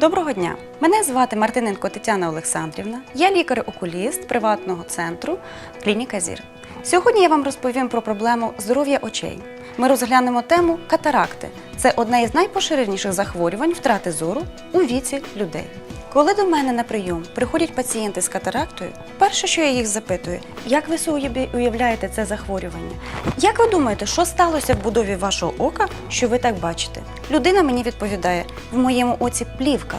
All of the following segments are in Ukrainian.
Доброго дня! Мене звати Мартиненко Тетяна Олександрівна. Я лікар-окуліст приватного центру Клініка Зір. Сьогодні я вам розповім про проблему здоров'я очей. Ми розглянемо тему катаракти. Це одне із найпоширеніших захворювань втрати зору у віці людей. Коли до мене на прийом приходять пацієнти з катарактою, перше, що я їх запитую, як ви собі уявляєте це захворювання? Як ви думаєте, що сталося в будові вашого ока, що ви так бачите? Людина мені відповідає: в моєму оці плівка.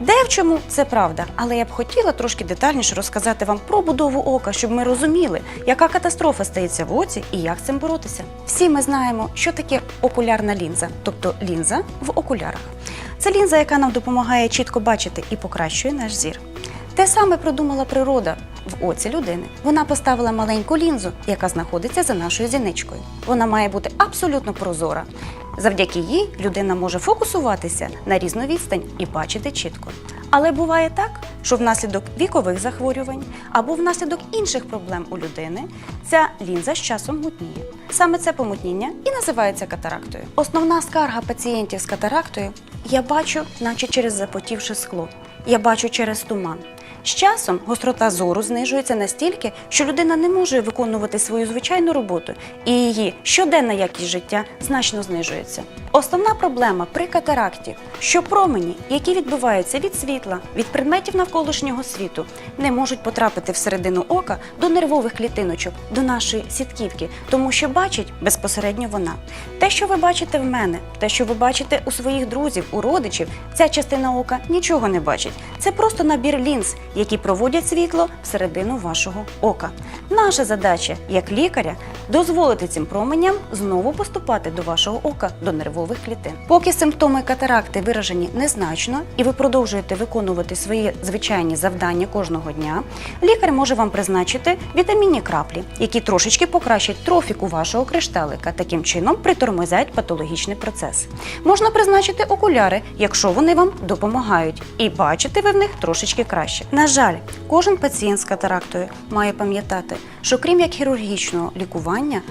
Де в чому це правда, але я б хотіла трошки детальніше розказати вам про будову ока, щоб ми розуміли, яка катастрофа стається в оці і як з цим боротися. Всі ми знаємо, що таке окулярна лінза, тобто лінза в окулярах. Це лінза, яка нам допомагає чітко бачити і покращує наш зір. Те саме придумала природа в оці людини. Вона поставила маленьку лінзу, яка знаходиться за нашою зіничкою. Вона має бути абсолютно прозора. Завдяки їй людина може фокусуватися на різну відстань і бачити чітко. Але буває так, що внаслідок вікових захворювань або внаслідок інших проблем у людини ця лінза з часом мутніє. Саме це помутніння і називається катарактою. Основна скарга пацієнтів з катарактою я бачу, наче через запотівше скло. Я бачу через туман. З часом гострота зору знижується настільки, що людина не може виконувати свою звичайну роботу, і її щоденна якість життя значно знижується. Основна проблема при катаракті, що промені, які відбиваються від світла, від предметів навколишнього світу, не можуть потрапити всередину ока до нервових клітиночок, до нашої сітківки, тому що бачить безпосередньо вона. Те, що ви бачите в мене, те, що ви бачите у своїх друзів, у родичів, ця частина ока нічого не бачить. Це просто набір лінз, які проводять світло всередину вашого ока. Наша задача як лікаря дозволити цим променям знову поступати до вашого ока, до нервових клітин. Поки симптоми катаракти виражені незначно і ви продовжуєте виконувати свої звичайні завдання кожного дня, лікар може вам призначити вітамінні краплі, які трошечки покращать трофіку вашого кришталика, таким чином притормозять патологічний процес. Можна призначити окуляри, якщо вони вам допомагають, і бачите ви в них трошечки краще. На жаль, кожен пацієнт з катарактою має пам'ятати, що крім як хірургічного лікування спілкування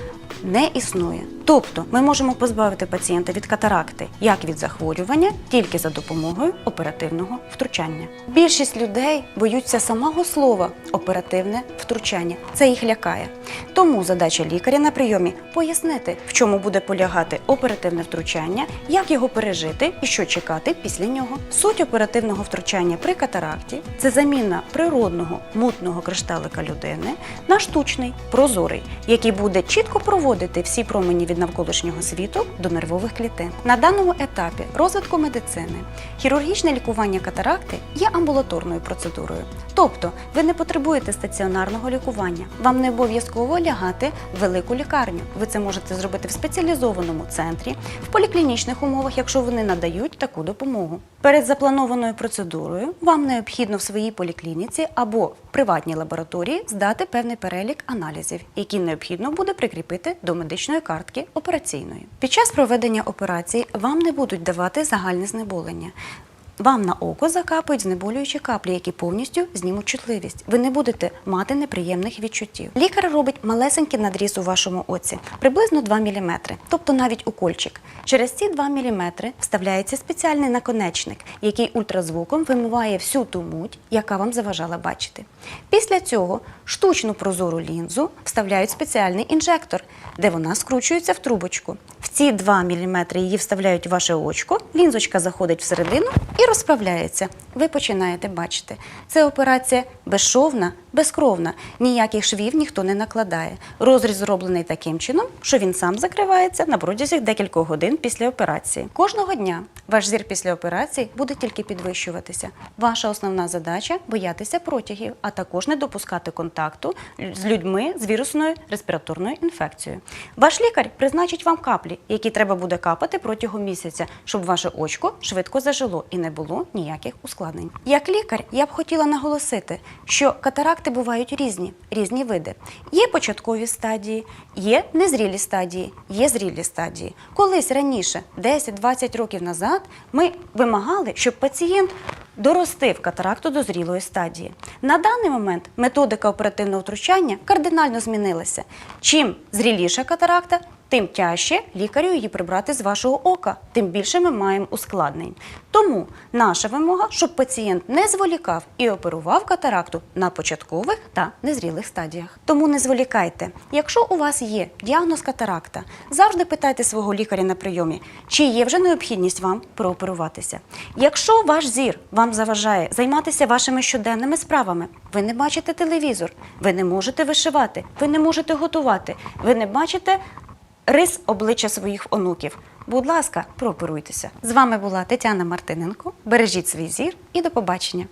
не існує. Тобто ми можемо позбавити пацієнта від катаракти як від захворювання, тільки за допомогою оперативного втручання. Більшість людей боються самого слова оперативне втручання. Це їх лякає. Тому задача лікаря на прийомі пояснити, в чому буде полягати оперативне втручання, як його пережити і що чекати після нього. Суть оперативного втручання при катаракті це заміна природного мутного кришталика людини на штучний прозорий, який буде чітко проводити всі промені від навколишнього світу до нервових клітин. На даному етапі розвитку медицини хірургічне лікування катаракти є амбулаторною процедурою. Тобто ви не потребуєте стаціонарного лікування. Вам не обов'язково лягати в велику лікарню. Ви це можете зробити в спеціалізованому центрі, в поліклінічних умовах, якщо вони надають таку допомогу. Перед запланованою процедурою вам необхідно в своїй поліклініці або приватній лабораторії здати певний перелік аналізів, які необхідно буде прикріпити до медичної картки операційної. Під час проведення операції вам не будуть давати загальне знеболення. Вам на око закапають знеболюючі каплі, які повністю знімуть чутливість. Ви не будете мати неприємних відчуттів. Лікар робить малесенький надріз у вашому оці, приблизно 2 мм, тобто навіть укольчик. Через ці 2 мм вставляється спеціальний наконечник, який ультразвуком вимиває всю ту муть, яка вам заважала бачити. Після цього штучну прозору лінзу вставляють спеціальний інжектор, де вона скручується в трубочку. В ці 2 мм її вставляють в ваше очко, лінзочка заходить всередину і розправляється. Ви починаєте бачити. Це операція безшовна, безкровна. Ніяких швів ніхто не накладає. Розріз зроблений таким чином, що він сам закривається на протязі декількох годин після операції. Кожного дня ваш зір після операції буде тільки підвищуватися. Ваша основна задача боятися протягів, а також не допускати контакту з людьми з вірусною респіраторною інфекцією. Ваш лікар призначить вам каплі, які треба буде капати протягом місяця, щоб ваше очко швидко зажило і не було ніяких ускладнень. Як лікар, я б хотіла наголосити, що катаракти бувають різні, різні види. Є початкові стадії, є незрілі стадії, є зрілі стадії. Колись раніше, 10-20 років назад, ми вимагали, щоб пацієнт доростив катаракту до зрілої стадії. На даний момент методика оперативного втручання кардинально змінилася. Чим зріліша катаракта, тим тяжче лікарю її прибрати з вашого ока, тим більше ми маємо ускладнень. Тому наша вимога, щоб пацієнт не зволікав і оперував катаракту на початкових та незрілих стадіях. Тому не зволікайте. Якщо у вас є діагноз катаракта, завжди питайте свого лікаря на прийомі, чи є вже необхідність вам прооперуватися. Якщо ваш зір вам заважає займатися вашими щоденними справами, ви не бачите телевізор, ви не можете вишивати, ви не можете готувати, ви не бачите рис обличчя своїх онуків. Будь ласка, прооперуйтеся. З вами була Тетяна Мартиненко. Бережіть свій зір і до побачення.